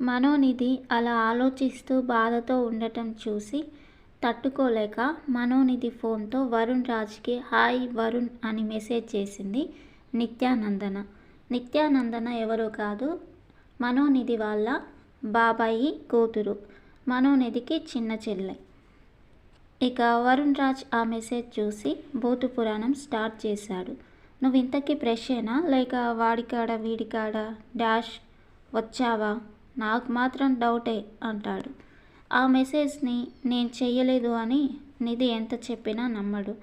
మనోనిధి అలా ఆలోచిస్తూ బాధతో ఉండటం చూసి తట్టుకోలేక మనోనిధి ఫోన్తో వరుణ్ రాజ్కి హాయ్ వరుణ్ అని మెసేజ్ చేసింది నిత్యానందన. నిత్యానందన ఎవరో కాదు మనోనిధి వాళ్ళ బాబాయి కూతురు మనోనిధికి చిన్న చెల్లె. ఇక వరుణ్ రాజ్ ఆ మెసేజ్ చూసి భూతు పురాణం స్టార్ట్ చేశాడు. నువ్వు ఇంతకీ ఫ్రెషేనా లేక వాడికాడ వీడికాడ డాష్ వచ్చావా? నాకు మాత్రం డౌటే అంటాడు. ఆ మెసేజ్ని నేను చెయ్యలేదు అని నిధి ఎంత చెప్పినా నమ్మడు.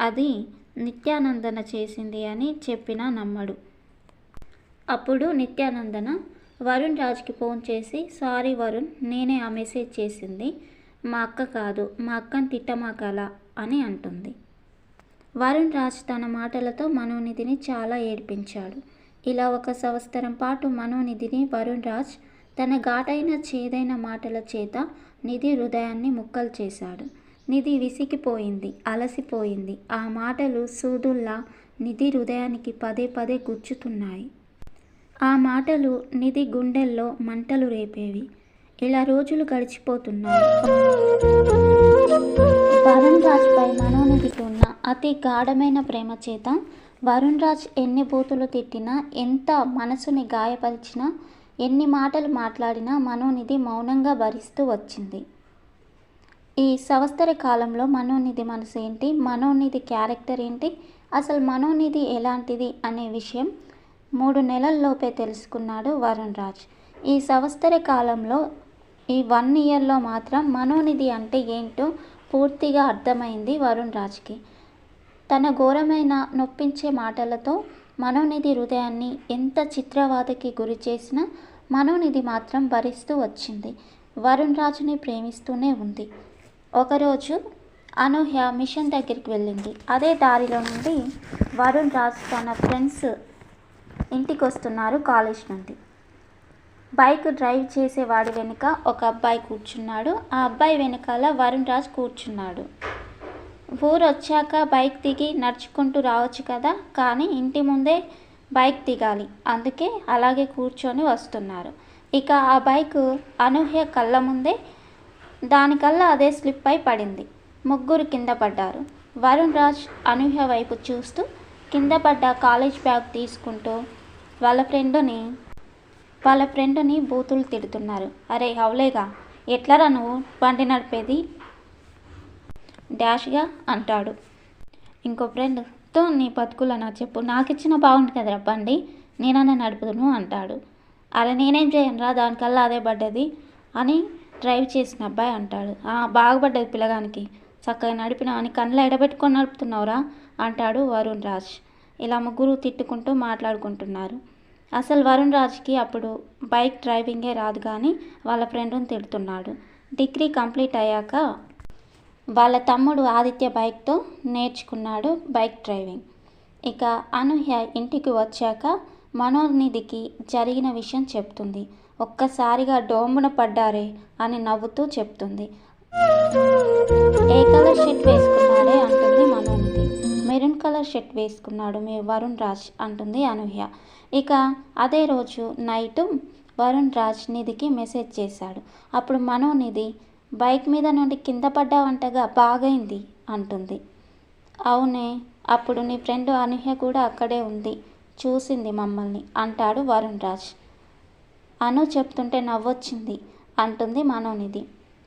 అది నిత్యానందన చేసింది అని చెప్పినా నమ్మడు. అప్పుడు నిత్యానందన వరుణ్ రాజ్కి ఫోన్ చేసి సారీ వరుణ్ నేనే ఆ మెసేజ్ చేసింది. మా అక్క కాదు మా అక్కని తిట్టమాకలా అని అంటుంది. వరుణ్ రాజ్ తన మాటలతో మనోనిధిని చాలా ఏడిపించాడు. ఇలా ఒక సంవత్సరం పాటు మనోనిధిని వరుణ్ రాజ్ తన ఘాటైన చేదైన మాటల చేత నిధి హృదయాన్ని ముక్కలు చేశాడు. నిధి విసిగిపోయింది అలసిపోయింది. ఆ మాటలు సూదుల్లా నిధి హృదయానికి పదే పదే గుచ్చుతున్నాయి. ఆ మాటలు నిధి గుండెల్లో మంటలు రేపేవి. ఇలా రోజులు గడిచిపోతున్నాయి. వరుణ్ రాజ్పై మనోనిధికి ఉన్న అతి గాఢమైన ప్రేమ చేత వరుణ్ రాజ్ ఎన్ని బూతులు తిట్టినా ఎంత మనసుని గాయపరిచినా ఎన్ని మాటలు మాట్లాడినా మనోనిధి మౌనంగా భరిస్తూ వచ్చింది. ఈ సంవత్సర కాలంలో మనోనిధి మనసు ఏంటి? మనోనిధి క్యారెక్టర్ ఏంటి? అసలు మనోనిధి ఎలాంటిది అనే విషయం మూడు నెలల్లోపే తెలుసుకున్నాడు వరుణ్ రాజ్. ఈ సంవత్సర కాలంలో ఈ వన్ ఇయర్లో మాత్రం మనోనిధి అంటే ఏంటో పూర్తిగా అర్థమైంది వరుణ్ రాజ్కి. తన ఘోరమైన నొప్పించే మాటలతో మనోనిధి హృదయాన్ని ఎంత చిత్రవాదకి గురి చేసినా మనోనిధి మాత్రం భరిస్తూ వచ్చింది. వరుణ్ రాజుని ప్రేమిస్తూనే ఉంది. ఒకరోజు అనూహ్య మిషన్ దగ్గరికి వెళ్ళింది. అదే దారిలో నుండి వరుణ్ రాజ్ తన ఫ్రెండ్స్ ఇంటికి వస్తున్నారు కాలేజ్ నుండి. బైక్ డ్రైవ్ చేసేవాడి వెనుక ఒక అబ్బాయి కూర్చున్నాడు. ఆ అబ్బాయి వెనకాల వరుణ్ రాజ్ కూర్చున్నాడు. ఊరు వచ్చాక బైక్ దిగి నడుచుకుంటూ రావచ్చు కదా? కానీ ఇంటి ముందే బైక్ దిగాలి. అందుకే అలాగే కూర్చొని వస్తున్నారు. ఇక ఆ బైక్ అనూహ్య కళ్ళ ముందే దానికల్లా అదే స్లిప్ అయి పడింది. ముగ్గురు కింద పడ్డారు. వరుణ్ రాజ్ అనూహ్య వైపు చూస్తూ కింద పడ్డ కాలేజ్ బ్యాగ్ తీసుకుంటూ వాళ్ళ ఫ్రెండుని వాళ్ళ ఫ్రెండ్ని బూతులు తిడుతున్నారు. అరే హౌలేగా ఎట్లరా నువ్వు బండి నడిపేది? డాష్గా అంటాడు. ఇంకో ఫ్రెండ్ మొత్తం నీ బతుకులు నా చెప్పు. నాకు ఇచ్చిన బాగుంటుంది కదా రబ్బండి. నేనన్నా నడుపుదును అంటాడు. అలా నేనేం చేయను రా దానికల్లా అదే పడ్డది అని డ్రైవ్ చేసిన అబ్బాయి అంటాడు. బాగుపడ్డది పిల్లగానికి. చక్కగా నడిపినావు అని కళ్ళు ఎడబెట్టుకొని నడుపుతున్నావురా అంటాడు వరుణ్ రాజ్. ఇలా ముగ్గురు తిట్టుకుంటూ మాట్లాడుకుంటున్నారు. అసలు వరుణ్ రాజ్కి అప్పుడు బైక్ డ్రైవింగే రాదు కానీ వాళ్ళ ఫ్రెండ్ని తిడుతున్నాడు. డిగ్రీ కంప్లీట్ అయ్యాక వాళ్ళ తమ్ముడు ఆదిత్య బైక్తో నేర్చుకున్నాడు బైక్ డ్రైవింగ్. ఇక అనూహ్య ఇంటికి వచ్చాక మనోనిధికి జరిగిన విషయం చెప్తుంది. ఒక్కసారిగా డోంబున పడ్డారే అని నవ్వుతూ చెప్తుంది. ఏ కలర్ షర్ట్ వేసుకున్నాడే? అంటుంది మనోనిధి. మెరూన్ కలర్ షర్ట్ వేసుకున్నాడు మీ వరుణ్ రాజ్ అంటుంది అనూహ్య. ఇక అదే రోజు నైట్ వరుణ్ రాజ్ నిధికి మెసేజ్ చేశాడు. అప్పుడు మనోనిధి బైక్ మీద నుండి కింద పడ్డావంటగా బాగైంది అంటుంది. అవునే అప్పుడు నీ ఫ్రెండ్ అనూహ్య కూడా అక్కడే ఉంది చూసింది మమ్మల్ని అంటాడు వరుణ్ రాజ్. అను చెప్తుంటే నవ్వొచ్చింది అంటుంది మనోనిధి.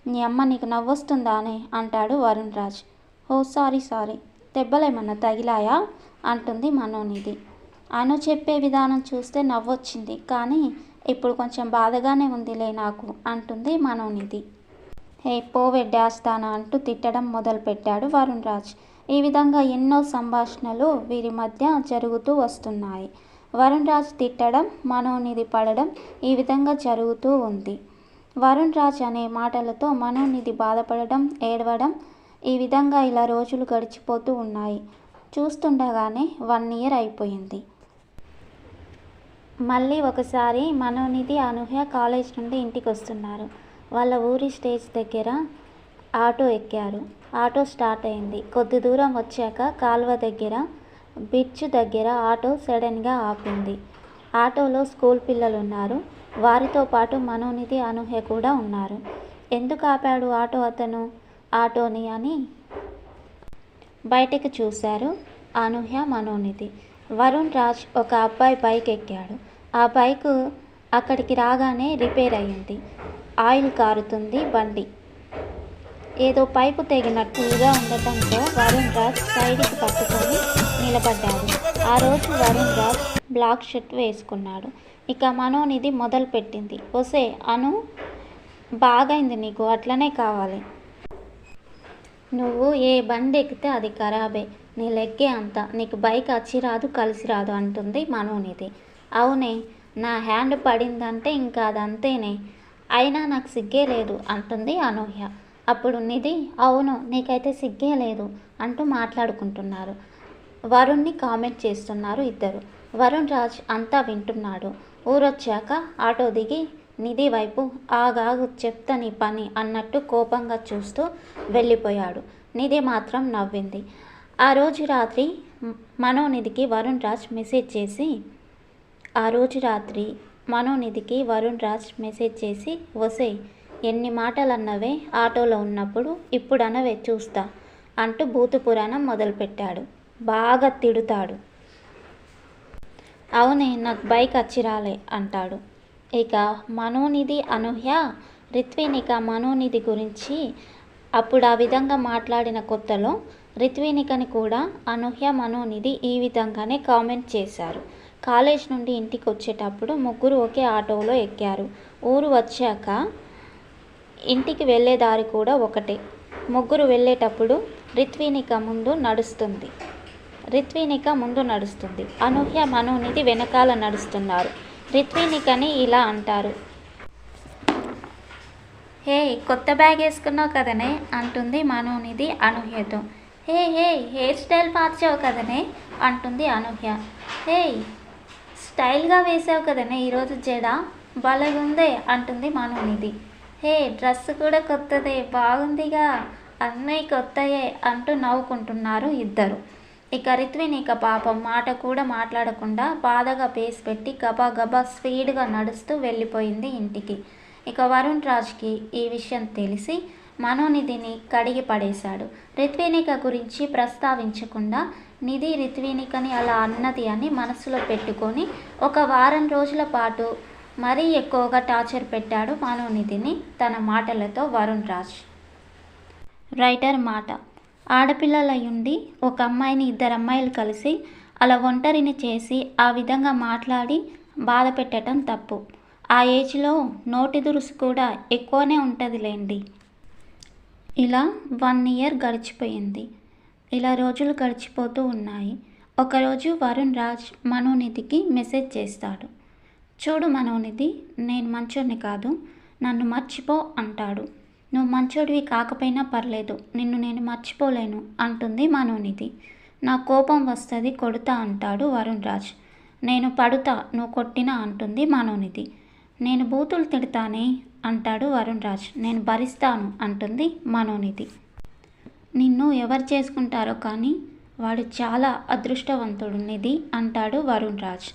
నీ అమ్మ నీకు నవ్వొస్తుందా అనే అంటాడు Varun Raj. Oh sorry sorry. దెబ్బలేమన్నా తగిలాయా? అంటుంది మనోనిధి. అను చెప్పే విధానం చూస్తే నవ్వొచ్చింది కానీ ఇప్పుడు కొంచెం బాధగానే ఉందిలే నాకు అంటుంది మనోనిధి. హే పోవే డాష్ అంటూ తిట్టడం మొదలుపెట్టాడు వరుణ్ రాజ్ ఈ విధంగా ఎన్నో సంభాషణలు వీరి మధ్య జరుగుతూ వస్తున్నాయి. వరుణ్ రాజ్ తిట్టడం మనోనిధి పడడం ఈ విధంగా జరుగుతూ ఉంది. వరుణ్ రాజ్ అనే మాటలతో మనోనిధి బాధపడడం ఏడవడం ఈ విధంగా ఇలా రోజులు గడిచిపోతూ ఉన్నాయి. చూస్తుండగానే వన్ ఇయర్ అయిపోయింది. మళ్ళీ ఒకసారి మనోనిధి అనూహ్య కాలేజ్ నుండి ఇంటికి వస్తున్నారు వాళ్ళ ఊరి స్టేజ్ దగ్గర ఆటో ఎక్కారు. ఆటో స్టార్ట్ అయింది. కొద్ది దూరం వచ్చాక కాలువ దగ్గర బ్రిడ్జ్ దగ్గర ఆటో సడన్గా ఆపింది. ఆటోలో స్కూల్ పిల్లలు ఉన్నారు వారితో పాటు మనోనిధి అనూహ్య కూడా ఉన్నారు. ఎందుకు ఆపాడు ఆటో అతను? ఆటోని అని బయటకు చూశారు అనూహ్య మనోనిధి. వరుణ్ రాజ్ ఒక అబ్బాయి బైక్ ఎక్కాడు. ఆ బైక్ అక్కడికి రాగానే రిపేర్ అయ్యింది. ఆయిల్ కారుతుంది బండి. ఏదో పైపు తెగినట్టుగా ఉండటంతో వరుణ్ రాజ్ సైడ్కి పట్టుకొని నిలబడ్డాడు. ఆ రోజు వరుణ్ రాజ్ బ్లాక్ షర్ట్ వేసుకున్నాడు. ఇక మనోనిధి మొదలుపెట్టింది ఒసే అను బాగైంది నీకు అట్లనే కావాలి. నువ్వు ఏ బండి ఎక్కితే అది ఖరాబే. నీ లెక్కే అంత. నీకు బైక్ వచ్చి రాదు కలిసి రాదు అంటుంది మనోనిధి. అవునే నా హ్యాండ్ పడిందంటే ఇంకా అదంతేనే. అయినా నాకు సిగ్గే లేదు అంటుంది అనూహ్య. అప్పుడు నిధి అవును నీకైతే సిగ్గే లేదు అంటూ మాట్లాడుకుంటున్నారు. వరుణ్ని కామెంట్ చేస్తున్నారు ఇద్దరు. వరుణ్ రాజ్ అంతా వింటున్నాడు. ఊరొచ్చాక ఆటో దిగి నిధి వైపు ఆగాగు చెప్తా నీ పని అన్నట్టు కోపంగా చూస్తూ వెళ్ళిపోయాడు. నిధి మాత్రం నవ్వింది. ఆ రోజు రాత్రి మనోనిధికి వరుణ్ రాజ్ మెసేజ్ చేసి ఆ రోజు రాత్రి మనోనిధికి వరుణ్ రాజ్ మెసేజ్ చేసి వసే ఎన్ని మాటలు అన్నవే ఆటోలో ఉన్నప్పుడు ఇప్పుడు అనవే చూస్తా అంటూ భూత పురాణం మొదలుపెట్టాడు. బాగా తిడుతాడు. అవునే నాకు బైక్ వచ్చి రాలే అంటాడు. ఇక మనోనిధి అనూహ్య రిత్వినిక మనోనిధి గురించి అప్పుడు ఆ విధంగా మాట్లాడిన కొత్తలో రిత్వినికని కూడా అనూహ్య మనోనిధి ఈ విధంగానే కామెంట్ చేశారు. కాలేజ్ నుండి ఇంటికి వచ్చేటప్పుడు ముగ్గురు ఒకే ఆటోలో ఎక్కారు. ఊరు వచ్చాక ఇంటికి వెళ్ళే దారి కూడా ఒకటే. ముగ్గురు వెళ్ళేటప్పుడు రిత్వినిక ముందు నడుస్తుంది. రిత్వినిక ముందు నడుస్తుంది. అనూహ్య మనోనిధి వెనకాల నడుస్తున్నారు. రిత్వినికని ఇలా అంటారు. హే కొత్త బ్యాగ్ వేసుకున్నావు కదనే? అంటుంది మనోనిధి అనూహ్యతో. హే హే హెయిర్ స్టైల్ మార్చావు కదనే? అంటుంది అనూహ్య. హే స్టైల్గా వేసావు కదనే ఈరోజు జడ? భలేగుందే అంటుంది మనోనిధి హే డ్రెస్ కూడా కొత్తదే బాగుందిగా. అన్నీ కొత్తయే అంటూ నవ్వుకుంటున్నారు ఇద్దరు. ఇక రిత్విన్ ఇక పాపం మాట కూడా మాట్లాడకుండా బాధగా పేసి పెట్టి గబా గబా స్పీడ్గా నడుస్తూ వెళ్ళిపోయింది ఇంటికి. ఇక వరుణ్ రాజ్కి ఈ విషయం తెలిసి మనోనిధిని కడిగి పడేశాడు. రిత్వినిక గురించి ప్రస్తావించకుండా నిధి రిత్వినికని అలా అన్నది అని మనసులో పెట్టుకొని ఒక వారం రోజుల పాటు మరీ ఎక్కువగా టార్చర్ పెట్టాడు మనోనిధిని తన మాటలతో వరుణ్ రాజ్. రైటర్ మాట ఆడపిల్లలయుండి ఒక అమ్మాయిని ఇద్దరు అమ్మాయిలు కలిసి అలా ఒంటరిని చేసి ఆ విధంగా మాట్లాడి బాధ పెట్టడం తప్పు. ఆ ఏజ్లో నోటి దురుసు కూడా ఎక్కువనే ఉంటుందిలేండి. ఇలా వన్ ఇయర్ గడిచిపోయింది. ఇలా రోజులు గడిచిపోతూ ఉన్నాయి. ఒకరోజు వరుణ్ రాజ్ మనోనిధికి మెసేజ్ చేస్తాడు. చూడు మనోనిధి నేను మంచోడిని కాదు. నన్ను మర్చిపో అంటాడు. నువ్వు మంచోడివి కాకపోయినా పర్లేదు. నిన్ను నేను మర్చిపోలేను అంటుంది మనోనిధి. నా కోపం వస్తుంది కొడుతా అంటాడు వరుణ్ రాజ్. నేను పడుతా నువ్వు కొట్టినా అంటుంది మనోనిధి. నేను బూతులు తిడతానే? అంటాడు వరుణ్ రాజ్. నేను భరిస్తాను అంటుంది మనోనిధి నిన్ను ఎవరు చేసుకుంటారో కానీ వాడు చాలా అదృష్టవంతుడు నిధి అంటాడు వరుణ్ రాజ్.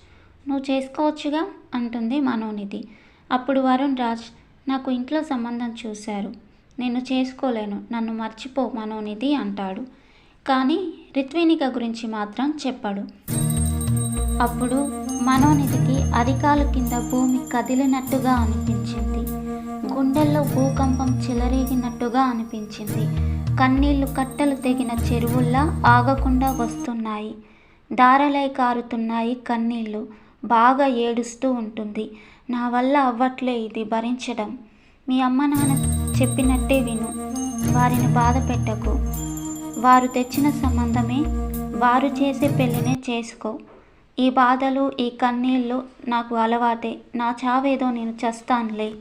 నువ్వు చేసుకోవచ్చుగా అంటుంది మనోనిధి అప్పుడు వరుణ్ రాజ్ నాకు ఇంట్లో సంబంధం చూశారు. నేను చేసుకోలేను నన్ను మర్చిపో మనోనిధి అంటాడు. కానీ రిత్వినిక గురించి మాత్రం చెప్పాడు. అప్పుడు మనోనిధికి అరికాలు కింద భూమి కదిలినట్టుగా అనిపించింది. గుండెల్లో భూకంపం చెలరేగినట్టుగా అనిపించింది. కన్నీళ్ళు కట్టలు తెగిన చెరువుల్లా ఆగకుండా వస్తున్నాయి. దారలై కారుతున్నాయి కన్నీళ్ళు. బాగా ఏడుస్తూ ఉంటుంది. నా వల్ల అవ్వట్లే ఇది భరించడం. మీ అమ్మ నాన్న చెప్పినట్టే విను. వారిని బాధ పెట్టకు. వారు తెచ్చిన సంబంధమే. వారు చేసే పెళ్ళినే చేసుకో. ఈ బాధలు ఈ కన్నీళ్ళు నాకు అలవాటే. నా చావేదో నేను చస్తానులే.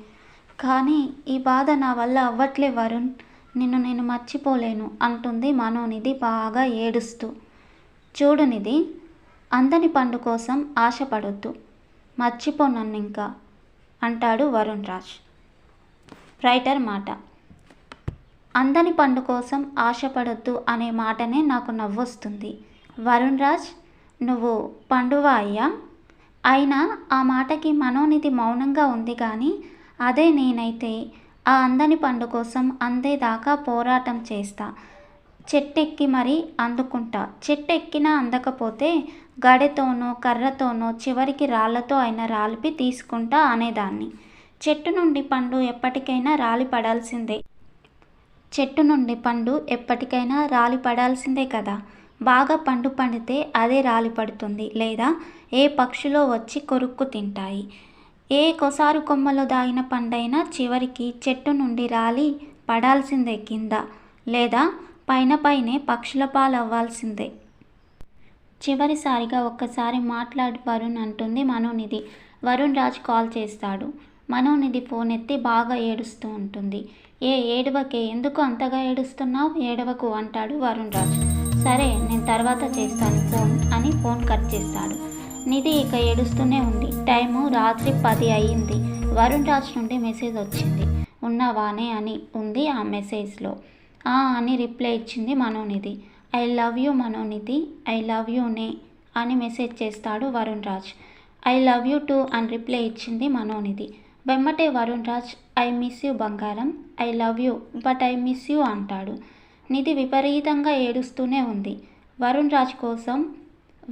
కానీ ఈ బాధ నా వల్ల అవ్వట్లే వరుణ్. నిన్ను నేను మర్చిపోలేను అంటుంది మనోనిధి బాగా ఏడుస్తూ. చూడు నిధి అందని పండు కోసం ఆశపడొద్దు. మర్చిపో నన్ను ఇంకా అంటాడు వరుణ్ రాజ్ రైటర్ మాట. అందని పండు కోసం ఆశపడొద్దు అనే మాటనే నాకు నవ్వొస్తుంది. వరుణ్ రాజ్ నువ్వు పండువా అయ్యా? అయినా ఆ మాటకి మనోనిధి మౌనంగా ఉంది కానీ అదే నేనైతే ఆ అందని పండు కోసం అందేదాకా పోరాటం చేస్తా. చెట్టెక్కి మరీ అందుకుంటా. చెట్టెక్కినా అందకపోతే గడెతోనో కర్రతోనో చివరికి రాళ్ళతో అయినా రాలిపి తీసుకుంటా అనేదాన్ని. చెట్టు నుండి పండు ఎప్పటికైనా రాలి పడాల్సిందే. చెట్టు నుండి పండు ఎప్పటికైనా రాలి పడాల్సిందే కదా. బాగా పండు పండితే అదే రాలి పడుతుంది లేదా ఏ పక్షులో వచ్చి కొరుక్కు తింటాయి. ఏ కొసారు కొమ్మలో దాగిన పండైనా చివరికి చెట్టు నుండి రాలి పడాల్సిందే కింద లేదా పైన పైనే పక్షుల పాలవ్వాల్సిందే. చివరిసారిగా ఒక్కసారి మాట్లాడు వరుణ్ అంటుంది మనోనిధి. వరుణ్ రాజ్ కాల్ చేస్తాడు. మనోనిధి ఫోన్ ఎత్తి బాగా ఏడుస్తూ ఉంటుంది. ఏ ఏడవకే ఎందుకు అంతగా ఏడుస్తున్నావు? ఏడవకు అంటాడు వరుణ్ రాజ్. సరే నేను తర్వాత చేస్తాను ఫోన్ అని ఫోన్ కట్ చేస్తాడు. నిధి ఇక ఏడుస్తూనే ఉంది. టైము రాత్రి పది అయ్యింది. వరుణ్ రాజ్ నుండి మెసేజ్ వచ్చింది. ఉన్నావానే అని ఉంది ఆ మెసేజ్లో. ఆ అని రిప్లై ఇచ్చింది Manonidhi. I love you Manonidhi. I love you నే అని మెసేజ్ చేస్తాడు Varun Raj. I love you too అని రిప్లై ఇచ్చింది Manonidhi. వెమ్మటే Varun Raj I miss you బంగారం. I love you but I miss you అంటాడు. నిధి విపరీతంగా ఏడుస్తూనే ఉంది. వరుణ్ రాజ్ కోసం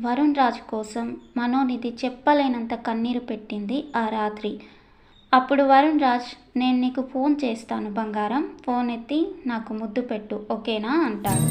వరుణ్ రాజ్ కోసం మనోనిధి చెప్పలేనంత కన్నీరు పెట్టింది ఆ రాత్రి. అప్పుడు వరుణ్ రాజ్ నేను నీకు ఫోన్ చేస్తాను బంగారం ఫోన్ ఎత్తి నాకు ముద్దు పెట్టు ఓకేనా? అంటాడు.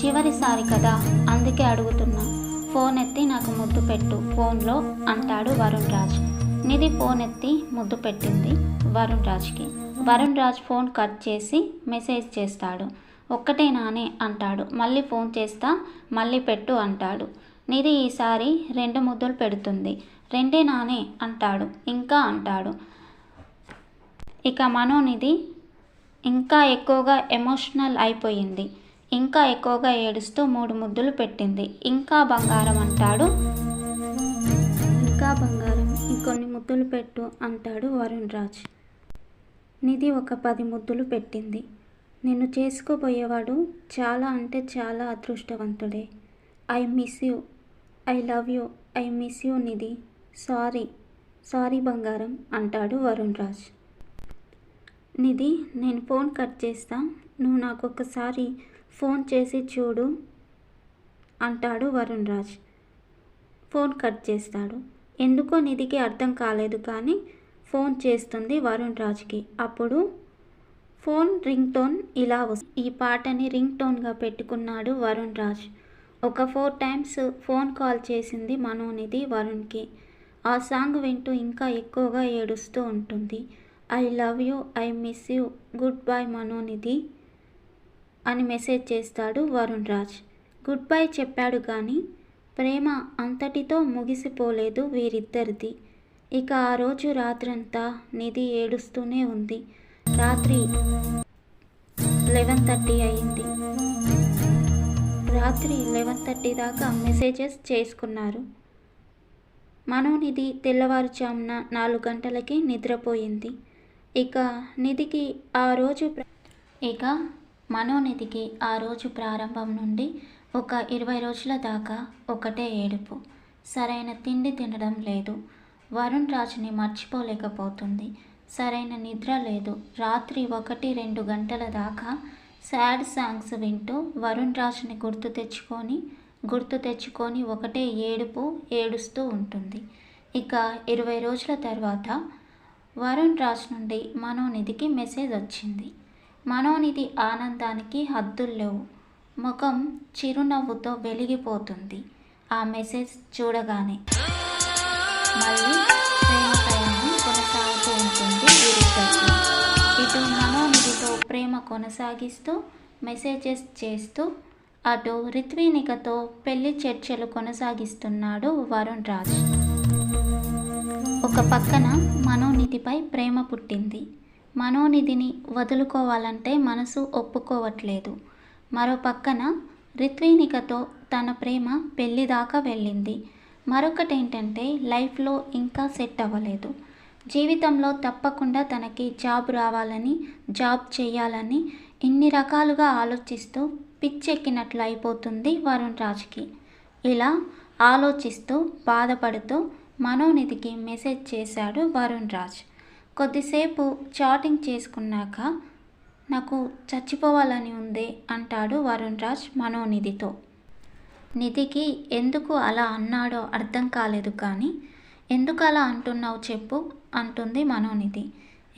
చివరిసారి కదా అందుకే అడుగుతున్నా. ఫోన్ ఎత్తి నాకు ముద్దు పెట్టు ఫోన్లో అంటాడు వరుణ్ రాజ్. నిధి ఫోన్ ఎత్తి ముద్దు పెట్టింది వరుణ్ రాజ్కి. వరుణ్ రాజ్ ఫోన్ కట్ చేసి మెసేజ్ చేస్తాడు. ఒక్కటే నానే అంటాడు. మళ్ళీ ఫోన్ చేస్తా మళ్ళీ పెట్టు అంటాడు. నిధి ఈసారి రెండు ముద్దులు పెడుతుంది. రెండే నానే అంటాడు. ఇంకా అంటాడు. ఇక మనోనిధి ఇంకా ఎక్కువగా ఎమోషనల్ అయిపోయింది. ఇంకా ఎక్కువగా ఏడుస్తూ మూడు ముద్దులు పెట్టింది. ఇంకా బంగారం అంటాడు. ఇంకా బంగారం ఇంకొన్ని ముద్దులు పెట్టు అంటాడు వరుణ్ రాజ్. నిధి ఒక పది ముద్దులు పెట్టింది. నిన్ను చేసుకోబోయేవాడు చాలా అంటే చాలా అదృష్టవంతుడే. I miss you. I love you. I miss you Nidhi. Sorry. Sorry బంగారం అంటాడు వరుణ్ రాజ్. నిధి నేను ఫోన్ కట్ చేస్తా. నువ్వు నాకు ఒకసారి ఫోన్ చేసి చూడు అంటాడు వరుణ్ రాజ్. ఫోన్ కట్ చేస్తాడు. ఎందుకో నిధికి అర్థం కాలేదు కానీ ఫోన్ చేస్తుంది వరుణ్ రాజ్కి. అప్పుడు ఫోన్ రింగ్ టోన్ ఇలా వస్తుంది ఈ పాటని రింగ్ టోన్గా పెట్టుకున్నాడు వరుణ్ రాజ్. ఒక ఫోర్ టైమ్స్ ఫోన్ కాల్ చేసింది మనోనిధి వరుణ్కి. ఆ సాంగ్ వింటూ ఇంకా ఎక్కువగా ఏడుస్తూ ఉంటుంది. I love you I miss you good bye Manonidhi అని మెసేజ్ చేస్తాడు వరుణ్ రాజ్. గుడ్ బై చెప్పాడు కానీ ప్రేమ అంతటితో ముగిసిపోలేదు వీరిద్దరిది. ఇక ఆ రోజు రాత్రంతా నిధి ఏడుస్తూనే ఉంది. రాత్రి లెవెన్ థర్టీ అయింది. రాత్రి లెవెన్ థర్టీ దాకా మెసేజెస్ చేసుకున్నారు. మనోనిధి తెల్లవారుజామున నాలుగు గంటలకి నిద్రపోయింది. ఇక నిధికి ఆ రోజు ఇక మనోనిధికి ఆ రోజు ప్రారంభం నుండి ఒక ఇరవై రోజుల దాకా ఒకటే ఏడుపు. సరైన తిండి తినడం లేదు. వరుణ్ రాజుని మర్చిపోలేకపోతుంది. సరైన నిద్ర లేదు. రాత్రి ఒకటి రెండు గంటల దాకా సాడ్ సాంగ్స్ వింటూ వరుణ్ రాజ్ని గుర్తు తెచ్చుకొని గుర్తు తెచ్చుకొని ఒకటే ఏడుపు ఏడుస్తూ ఉంటుంది. ఇక ఇరవై రోజుల తర్వాత వరుణ్ రాజ్ నుండి మనోనిధికి మెసేజ్ వచ్చింది. మనోనిధి ఆనందానికి హద్దులు లేవు. ముఖం చిరునవ్వుతో వెలిగిపోతుంది. ఆ మెసేజ్ చూడగానే మళ్ళీ ఉంటుంది వీరిద్దరికి ఇటు మనోనిధితో ప్రేమ కొనసాగిస్తూ మెసేజెస్ చేస్తూ అటు రిత్వీనికతో పెళ్ళి చర్చలు కొనసాగిస్తున్నాడు వరుణ్ రాజ్. ఒక పక్కన మనోనిధిపై ప్రేమ పుట్టింది. మనోనిధిని వదులుకోవాలంటే మనసు ఒప్పుకోవట్లేదు. మరో పక్కన రిత్వీనికతో తన ప్రేమ పెళ్ళి దాకా వెళ్ళింది. మరొకటి ఏంటంటే లైఫ్లో ఇంకా సెట్ అవ్వలేదు. జీవితంలో తప్పకుండా తనకి జాబ్ రావాలని జాబ్ చేయాలని ఇన్ని రకాలుగా ఆలోచిస్తూ పిచ్చెక్కినట్లు అయిపోతుంది వరుణ్ రాజ్కి. ఇలా ఆలోచిస్తూ బాధపడుతూ మనోనిధికి మెసేజ్ చేశాడు వరుణ్ రాజ్. కొద్దిసేపు చాటింగ్ చేసుకున్నాక నాకు చచ్చిపోవాలని ఉంది అంటాడు వరుణ్ రాజ్ మనోనిధితో. నిధికి ఎందుకు అలా అన్నాడో అర్థం కాలేదు కానీ ఎందుకు అలా అంటున్నావు చెప్పు అంటుంది మనోనిధి.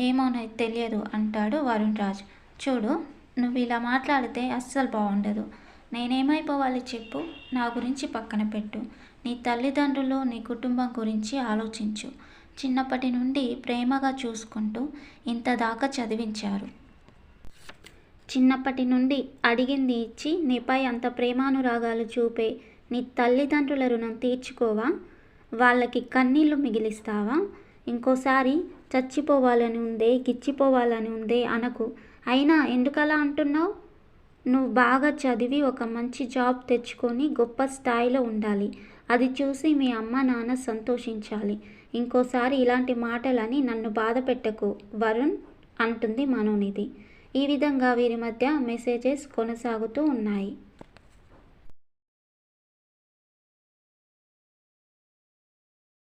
ఏమో నాకు తెలియదు అంటాడు వరుణ్ రాజ్ చూడు నువ్వు ఇలా మాట్లాడితే అస్సలు బాగుండదు. నేనేమైపోవాలి చెప్పు నా గురించి పక్కన పెట్టు. నీ తల్లిదండ్రులు నీ కుటుంబం గురించి ఆలోచించు. చిన్నప్పటి నుండి ప్రేమగా చూసుకుంటూ ఇంత దాకా చదివించారు. చిన్నప్పటి నుండి అడిగింది ఇచ్చి నీపై అంత ప్రేమానురాగాలు చూపే నీ తల్లిదండ్రుల రుణం తీర్చుకోవా? వాళ్ళకి కన్నీళ్ళు మిగిలిస్తావా? ఇంకోసారి చచ్చిపోవాలని ఉందే గిచ్చిపోవాలని ఉందే అనకు. అయినా ఎందుకలా అంటున్నావు? నువ్వు బాగా చదివి ఒక మంచి జాబ్ తెచ్చుకొని గొప్ప స్థాయిలో ఉండాలి. అది చూసి మీ అమ్మ నాన్న సంతోషించాలి. ఇంకోసారి ఇలాంటి మాటలని నన్ను బాధ పెట్టకు వరుణ్ అంటుంది మనోనిధి. ఈ విధంగా వీరి మధ్య మెసేజెస్ కొనసాగుతూ ఉన్నాయి.